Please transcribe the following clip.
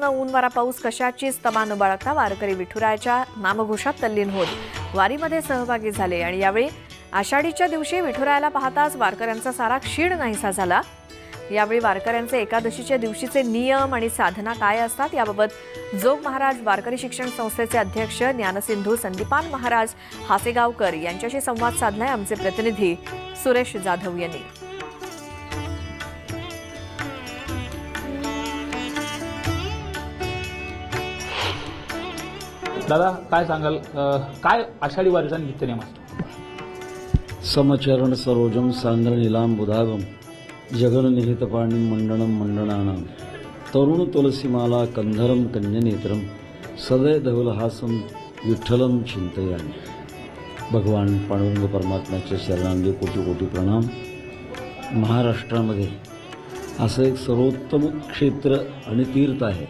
दिवसापासून वारा पाऊस कशाचीच तमा न बाळगता वारकरी विठुरायाच्या नामघोषात तल्लीन होत. वारीमध्ये सहभागी झाले आणि यावेळी आषाढीच्या दिवशी विठुरायाला पाहताच वारकऱ्यांचा सारा क्षीण नाहीसा झाला. यावेळी वारकऱ्यांचे एकादशीच्या दिवशीचे नियम आणि साधना काय असतात याबाबत जोग महाराज वारकरी शिक्षण संस्थेचे अध्यक्ष ज्ञानसिंधू संदीपान महाराज हासेगावकर यांच्याशी संवाद साधलाय आमचे प्रतिनिधी सुरेश जाधव यांनी. दादा काय सांगाल? काय आषाढी वारीचा नित्यनेम असतो? समचरण सरोजम सांद्र निलांबुधागम पाणी मंडणम मंडणानां तरुण तुलसीमाला कंधरम कन्यनेत्रम सदय धवलहासम विठ्ठलम चिंतयामी। भगवान पांडुरंग परमात्म्याच्या शरणांगे कोटी कोटी प्रणाम। महाराष्ट्रामध्ये असं एक सर्वोत्तम क्षेत्र आणि तीर्थ आहे.